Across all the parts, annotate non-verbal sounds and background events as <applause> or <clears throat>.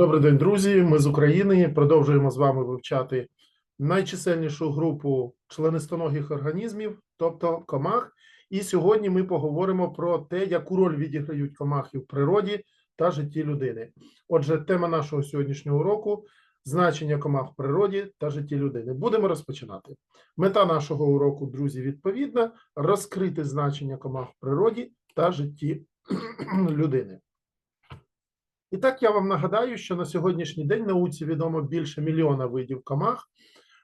Добрий день, друзі. Ми з України продовжуємо з вами вивчати найчисельнішу групу членистоногих організмів, тобто комах. І сьогодні ми поговоримо про те, яку роль відіграють комахи в природі та житті людини. Отже, тема нашого сьогоднішнього уроку значення комах в природі та житті людини. Будемо розпочинати. Мета нашого уроку, друзі, відповідна: розкрити значення комах в природі та житті <clears throat> людини. І так я вам нагадаю, що на сьогоднішній день науці відомо більше мільйона видів комах.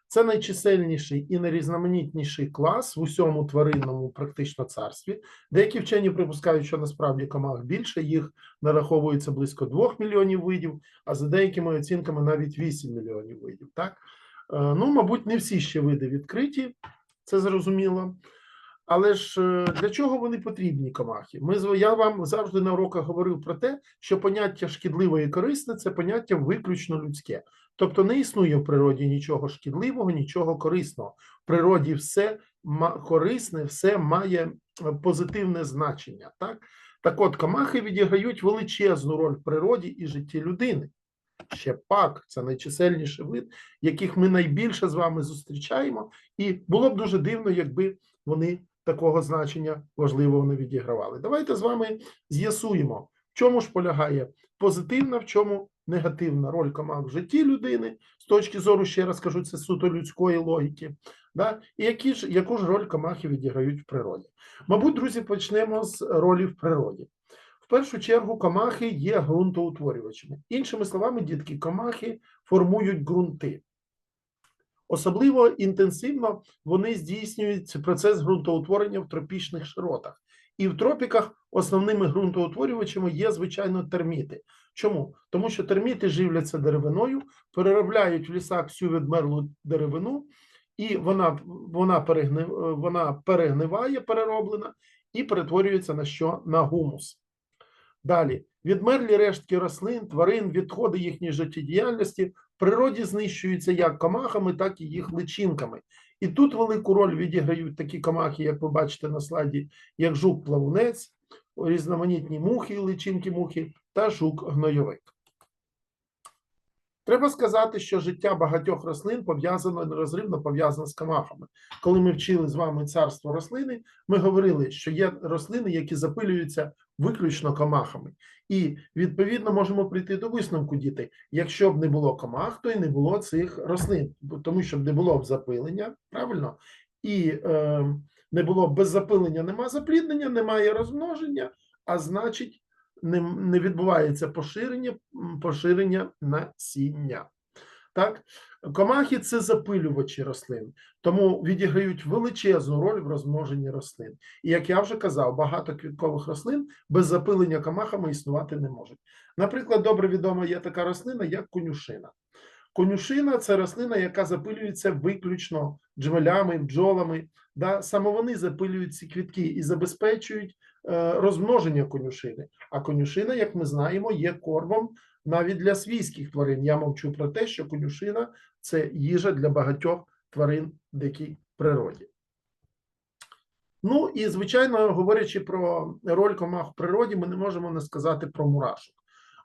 Це найчисельніший і найрізноманітніший клас в усьому тваринному практично царстві. Деякі вчені припускають, що насправді комах більше, їх нараховується близько 2 мільйонів видів, а за деякими оцінками навіть 8 мільйонів видів. Так? Е, Ну, мабуть, не всі ще види відкриті, це зрозуміло. Але ж е, для чого вони потрібні комахи? Ми я вам завжди на уроках говорив про те, що поняття шкідливе і корисне це поняття виключно людське. Тобто не існує в природі нічого шкідливого, нічого корисного. В природі все корисне, все має е, позитивне значення. Так, так от комахи відіграють величезну роль в природі і житті людини. Ще пак, це найчисельніший вид, яких ми найбільше з вами зустрічаємо, і було б дуже дивно, якби вони такого значення важливого не відігравали. Давайте з вами з'ясуємо, в чому ж полягає позитивна, в чому негативна роль комах в житті людини, з точки зору, ще раз кажу, це суто людської логіки, да? і які ж, яку ж роль комахи відіграють в природі. Мабуть, друзі, почнемо з ролі в природі. В першу чергу комахи є ґрунтоутворювачами. Іншими словами, дітки, комахи формують ґрунти. Особливо інтенсивно вони здійснюють процес ґрунтоутворення в тропічних широтах. І в тропіках основними ґрунтоутворювачами є, звичайно, терміти. Чому? Тому що терміти живляться деревиною, переробляють в лісах всю відмерлу деревину, і вона, вона, перегни, вона перегниває, перероблена, і перетворюється на що? На гумус. Далі, відмерлі рештки рослин, тварин, відходи їхньої життєдіяльності в природі знищуються як комахами, так і їх личинками. І тут велику роль відіграють такі комахи, як ви бачите на слайді, як жук-плавунець, різноманітні мухи, личинки мухи та жук-гнойовик. Треба сказати, що життя багатьох рослин пов'язано нерозривно пов'язано з комахами. Коли ми вчили з вами царство рослини, ми говорили, що є рослини, які запилюються виключно комахами. І відповідно можемо прийти до висновку дітей. Якщо б не було комах, то й не було цих рослин, тому що б не було б запилення, правильно? І е, не було б без запилення, нема запліднення, немає розмноження, а значить, не, не відбувається поширення, поширення насіння. Так, комахи це запилювачі рослин, тому відіграють величезну роль в розмноженні рослин. І як я вже казав, багато квіткових рослин без запилення комахами існувати не можуть. Наприклад, добре відома є така рослина, як конюшина. Конюшина це рослина, яка запилюється виключно джмелями, бджолами. Да? Саме вони запилюють ці квітки і забезпечують е, розмноження конюшини. А конюшина, як ми знаємо, є кормом навіть для свійських тварин. Я мовчу про те, що конюшина це їжа для багатьох тварин в дикій природі. Ну і звичайно, говорячи про роль комах в природі, ми не можемо не сказати про мурашок.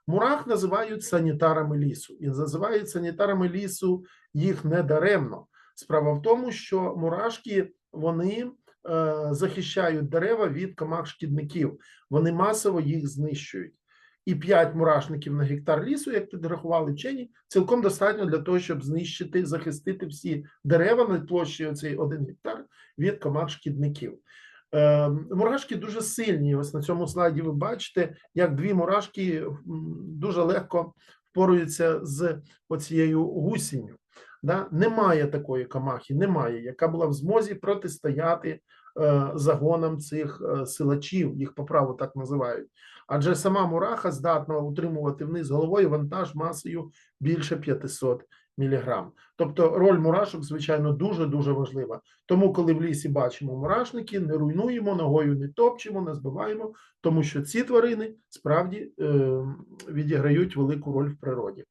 Мурах називають санітарами лісу, і називають санітарами лісу їх не даремно. Справа в тому, що мурашки вони е, захищають дерева від комах шкідників, вони масово їх знищують. І 5 мурашників на гектар лісу, як підрахували вчені, цілком достатньо для того, щоб знищити, захистити всі дерева на площі оцей 1 гектар від комах шкідників. Е, Мурашки дуже сильні. Ось на цьому слайді ви бачите, як дві мурашки дуже легко впораються з оцією гусінню. Да? Немає такої комахи, немає, яка була в змозі протистояти е, загонам цих е, силачів, їх по праву так називають. Адже сама мураха здатна утримувати вниз головою вантаж масою більше 500 міліграм. Тобто роль мурашок, звичайно, дуже дуже важлива. Тому, коли в лісі бачимо мурашники, не руйнуємо, ногою не топчемо, не збиваємо, тому що ці тварини справді е, відіграють велику роль в природі.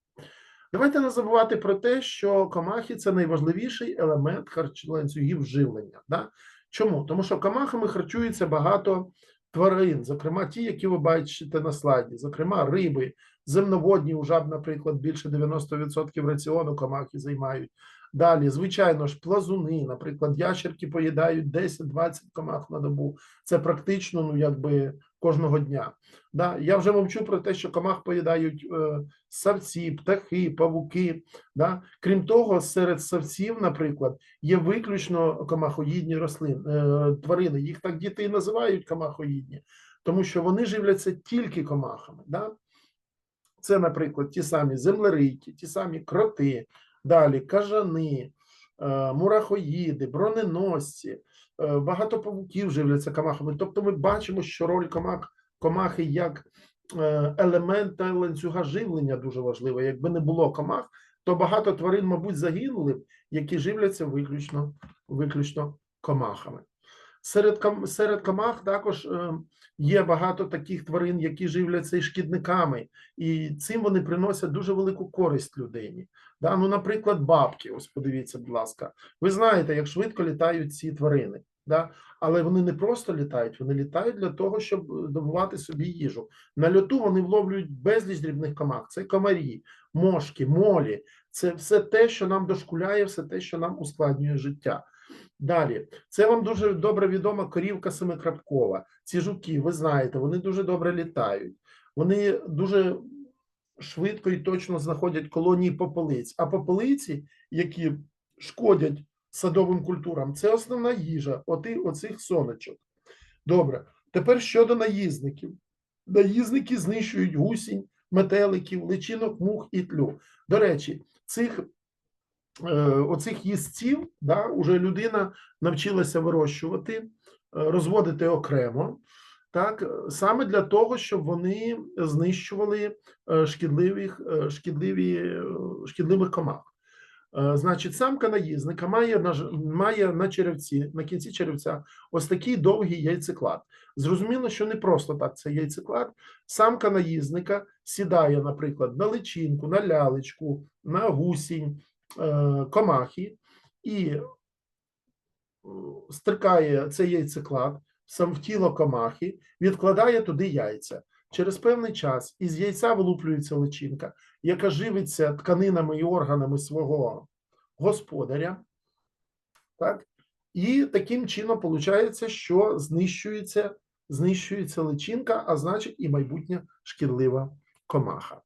Давайте не забувати про те, що комахи це найважливіший елемент харч... ланцюгів живлення. Да? Чому? Тому що комахами харчується багато тварин, зокрема ті, які ви бачите на слайді, зокрема риби, земноводні у жаб, наприклад, більше 90% раціону комахи займають. Далі, звичайно ж, плазуни, наприклад, ящерки поїдають 10-20 комах на добу. Це практично, ну якби кожного дня. Да? Я вже мовчу про те, що комах поїдають е, савці, птахи, павуки. Да? Крім того, серед савців, наприклад, є виключно комахоїдні рослини, е, тварини. Їх так діти і називають комахоїдні, тому що вони живляться тільки комахами. Да? Це, наприклад, ті самі землерийки, ті самі кроти, далі кажани, е, мурахоїди, броненосці, е, багато павуків живляться комахами. Тобто ми бачимо, що роль комах, комахи як е, елемента ланцюга живлення дуже важлива. Якби не було комах, то багато тварин, мабуть, загинули б, які живляться виключно, виключно комахами. Серед, серед комах також є багато таких тварин, які живляться і шкідниками, і цим вони приносять дуже велику користь людині. Да? Ну, наприклад, бабки, ось подивіться, будь ласка. Ви знаєте, як швидко літають ці тварини. Да? Але вони не просто літають, вони літають для того, щоб е, добувати собі їжу. На льоту вони вловлюють безліч дрібних комах. Це комарі, мошки, молі. Це все те, що нам дошкуляє, все те, що нам ускладнює життя. Далі, це вам дуже добре відома корівка семикрапкова. Ці жуки, ви знаєте, вони дуже добре літають. Вони дуже швидко і точно знаходять колонії попелиць. А попелиці, які шкодять садовим культурам, це основна їжа оти, оцих сонечок. Добре, тепер щодо наїзників. Наїзники знищують гусінь, метеликів, личинок, мух і тлю. До речі, цих е, оцих їстців, да, уже людина навчилася вирощувати, е, розводити окремо, так, е, саме для того, щоб вони знищували е, шкідливих, е, шкідливі, шкідливих комах. Значить, самка наїзника має на, має на черевці, на кінці черевця ось такий довгий яйцеклад. Зрозуміло, що не просто так це яйцеклад. Самка наїзника сідає, наприклад, на личинку, на лялечку, на гусінь, комахи і стрикає цей яйцеклад сам в тіло комахи, відкладає туди яйця. Через певний час із яйця вилуплюється личинка, яка живиться тканинами і органами свого господаря. Так? І таким чином виходить, що знищується, знищується личинка, а значить і майбутня шкідлива комаха.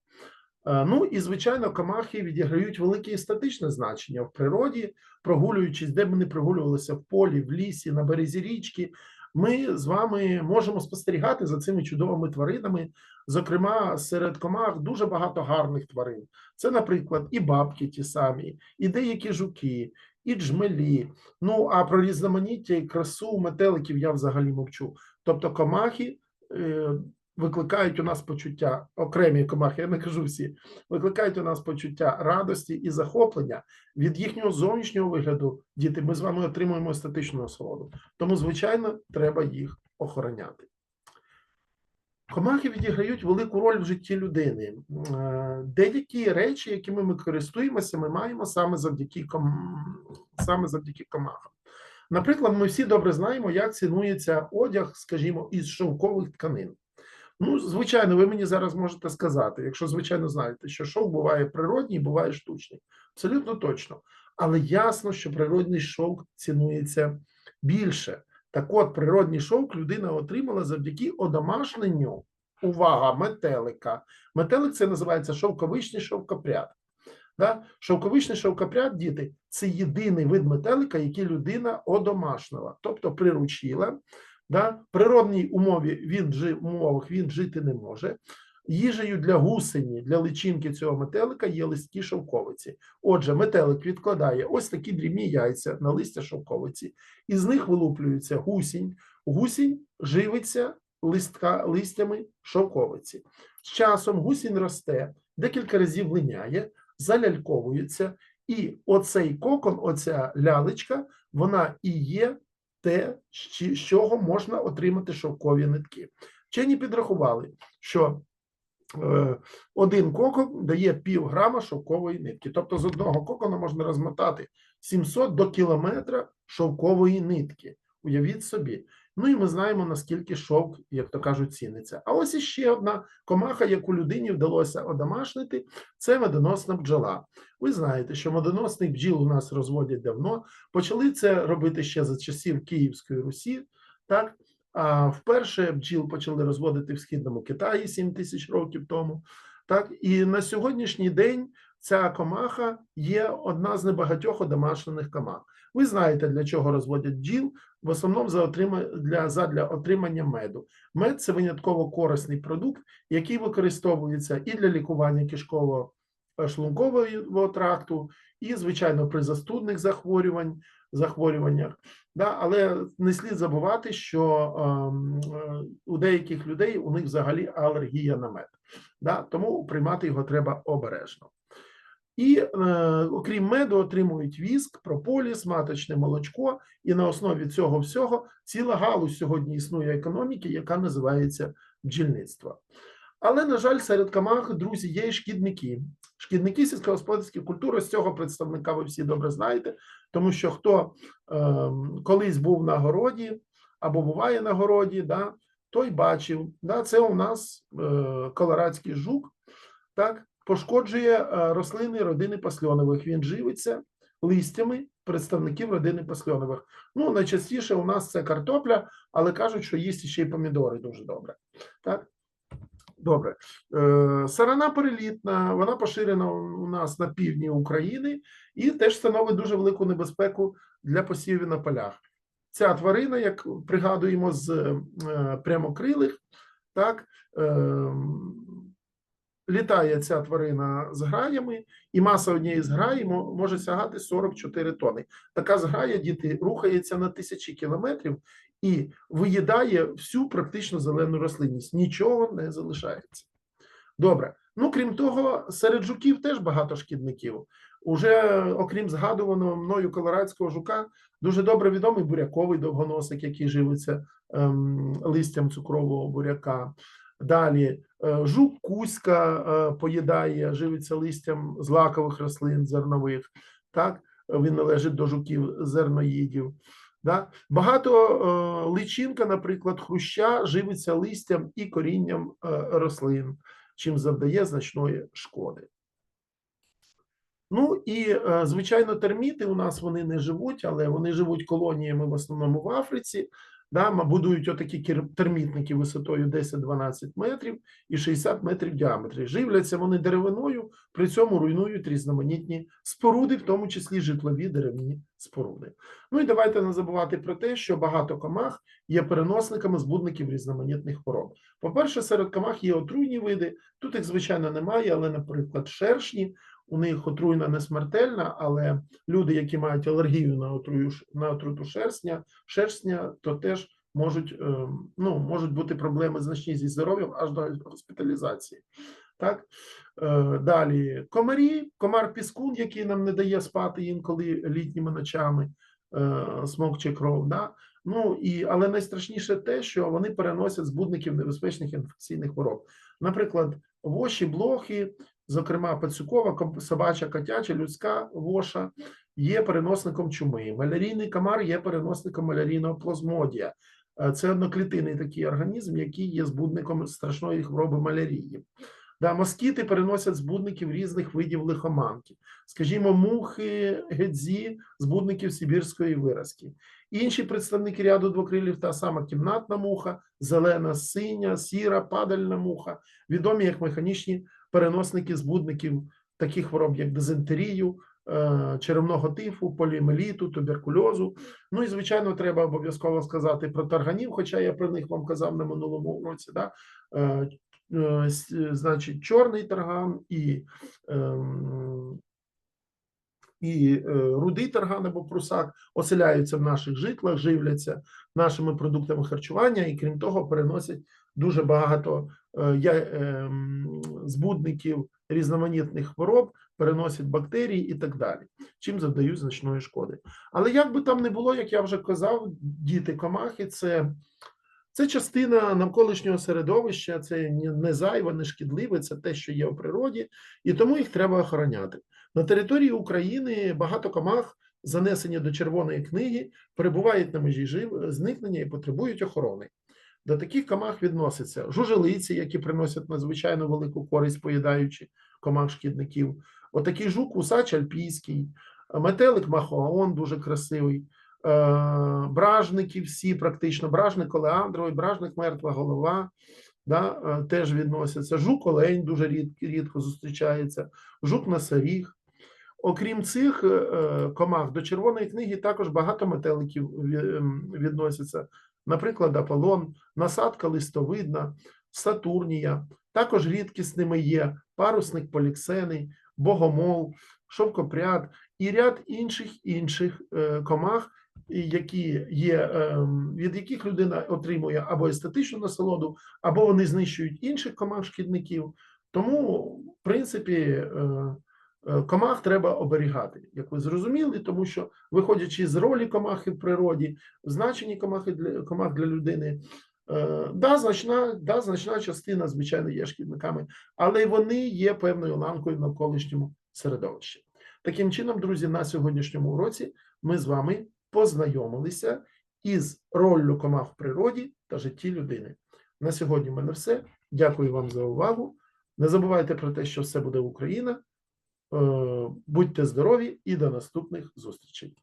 Е, Ну і звичайно, комахи відіграють велике естетичне значення в природі, прогулюючись, де б ми прогулювалися в полі, в лісі, на березі річки. Ми з вами можемо спостерігати за цими чудовими тваринами. Зокрема, серед комах дуже багато гарних тварин. Це, наприклад, і бабки ті самі, і деякі жуки, і джмелі. Ну а про різноманіття і красу метеликів я взагалі мовчу. Тобто, комахи е, викликають у нас почуття, окремі комахи, я не кажу всі, викликають у нас почуття радості і захоплення від їхнього зовнішнього вигляду. Діти, ми з вами отримуємо естетичну насолоду. Тому, звичайно, треба їх охороняти. Комахи відіграють велику роль в житті людини. Е, Деякі речі, якими ми користуємося, ми маємо саме завдяки, ком... саме завдяки комахам. Наприклад, ми всі добре знаємо, як цінується одяг, скажімо, із шовкових тканин. Ну, звичайно, ви мені зараз можете сказати, якщо звичайно знаєте, що шовк буває природній, буває штучний. Абсолютно точно. Але ясно, що природний шовк цінується більше. Так от, природний шовк людина отримала завдяки одомашненню. Увага, метелика. Метелик це називається шовковичний шовкопряд. Да? Шовковичний шовкопряд, діти, це єдиний вид метелика, який людина одомашнила, тобто приручила. Да? В природній умові він жи, умовах він жити не може. Їжею для гусені, для личинки цього метелика є листки шовковиці. Отже, метелик відкладає ось такі дрібні яйця на листя шовковиці, із них вилуплюється гусінь. Гусінь живиться листка, листями шовковиці. З часом гусінь росте, декілька разів линяє, заляльковується, і оцей кокон, оця лялечка, вона і є те, з чого можна отримати шовкові нитки. Вчені підрахували, що е, один кокон дає пів грама шовкової нитки. Тобто з одного кокона можна розмотати 700 до кілометра шовкової нитки. Уявіть собі. Ну і ми знаємо, наскільки шовк, як то кажуть, ціниться. А ось іще одна комаха, яку людині вдалося одомашнити, це медоносна бджола. Ви знаєте, що медоносних бджіл у нас розводять давно. Почали це робити ще за часів Київської Русі. Так, а вперше бджіл почали розводити в східному Китаї 7 тисяч років тому. Так, і на сьогоднішній день ця комаха є одна з небагатьох одомашнених комах. Ви знаєте, для чого розводять бджіл, в основному за отрима... для, задля отримання меду. Мед це винятково корисний продукт, який використовується і для лікування кишкового шлункового тракту, і, звичайно, при застудних захворювань, захворюваннях. Да, але не слід забувати, що ем, е, у деяких людей у них взагалі алергія на мед. Да, тому приймати його треба обережно. І е, окрім меду, отримують віск, прополіс, маточне молочко, і на основі цього всього ціла галузь сьогодні існує економіки, яка називається бджільництво. Але, на жаль, серед комах, друзі, є і шкідники. Шкідники сільськогосподарської культури з цього представника ви всі добре знаєте, тому що хто е, колись був на городі або буває на городі, да, той бачив, да, це у нас е, колорадський жук, так, пошкоджує е, рослини родини пасльонових. Він живиться листями представників родини пасльонових. Ну, найчастіше у нас це картопля, але кажуть, що їсть ще й помідори дуже добре. Так? Добре. Е, Сарана перелітна, вона поширена у нас на півдні України і теж становить дуже велику небезпеку для посівів на полях. Ця тварина, як пригадуємо, з е, прямокрилих, так, е, літає ця тварина з граями, і маса однієї зграї може сягати 44 тони. Така зграя, діти, рухається на тисячі кілометрів і виїдає всю практично зелену рослинність. Нічого не залишається. Добре. Ну, крім того, серед жуків теж багато шкідників. Уже, окрім згадуваного мною колорадського жука, дуже добре відомий буряковий довгоносик, який живиться ем, листям цукрового буряка. Далі е, жук кузька е, поїдає, живиться листям злакових рослин зернових. Так, він належить до жуків зерноїдів. Да? Багато е, личинка, наприклад, хруща живиться листям і корінням рослин, чим завдає значної шкоди. Ну і, звичайно, терміти у нас вони не живуть, але вони живуть колоніями в основному в Африці. Да, будують отакі термітники висотою 10-12 метрів і 60 метрів діаметрі. Живляться вони деревиною, при цьому руйнують різноманітні споруди, в тому числі житлові деревні споруди. Ну і давайте не забувати про те, що багато комах є переносниками збудників різноманітних хвороб. По-перше, серед комах є отруйні види. Тут їх, звичайно, немає, але, наприклад, шершні. У них отруйна не смертельна, але люди, які мають алергію на отрую на отруту шерстня, шерстня, то теж можуть ну, можуть бути проблеми значні зі здоров'ям аж до госпіталізації. Так далі комарі, комар піскун, який нам не дає спати інколи літніми ночами, смокче кров. Да? Ну і але найстрашніше те, що вони переносять збудників небезпечних інфекційних хвороб. Наприклад, воші, блохи, зокрема пацюкова, собача, котяча, людська воша є переносником чуми. Малярійний комар є переносником малярійного плазмодія. Це одноклітинний такий організм, який є збудником страшної хвороби малярії. Да, Москіти переносять збудників різних видів лихоманки, скажімо, мухи, гедзі, збудників Сибірської виразки. Інші представники ряду двокрилів, та сама кімнатна муха, зелена, синя, сіра, падальна муха, відомі як механічні переносники збудників таких хвороб, як дизентерію, е, черевного тифу, поліомеліту, туберкульозу. Ну і звичайно, треба обов'язково сказати про тарганів, хоча я про них вам казав на минулому році. Да? Е, е, значить, чорний тарган і ем, і рудий тарган або прусак оселяються в наших житлах, живляться нашими продуктами харчування, і крім того, переносять дуже багато ем, збудників різноманітних хвороб, переносять бактерії і так далі, чим завдають значної шкоди. Але як би там не було, як я вже казав, діти комахи це. Це частина навколишнього середовища, це не зайве, не шкідливе, це те, що є у природі, і тому їх треба охороняти. На території України багато комах занесені до червоної книги, перебувають на межі жив- зникнення і потребують охорони. До таких комах відносяться жужелиці, які приносять надзвичайно велику користь, поїдаючи комах шкідників. Отакий жук усач альпійський, метелик махоон дуже красивий, е, бражники всі практично, бражник олеандровий, бражник мертва голова, да, е, теж відносяться. Жук олень дуже рідко, рідко зустрічається, жук носоріг. Окрім цих е, комах, до червоної книги також багато метеликів відносяться. Наприклад, Аполлон, насадка листовидна, Сатурнія. Також рідкісними є парусник поліксений, богомол, шовкопряд і ряд інших інших е, комах, які є, ем, від яких людина отримує або естетичну насолоду, або вони знищують інших комах шкідників. Тому, в принципі, е, е, комах треба оберігати, як ви зрозуміли, тому що, виходячи з ролі комахи в природі, значення комахи для комах для людини. е, Да, значна, да, значна частина, звичайно, є шкідниками, але вони є певною ланкою в навколишньому середовищі. Таким чином, друзі, на сьогоднішньому уроці ми з вами познайомилися із роллю комах в природі та житті людини. На сьогодні в мене все. Дякую вам за увагу. Не забувайте про те, що все буде Україна. Е, Будьте здорові і до наступних зустрічей.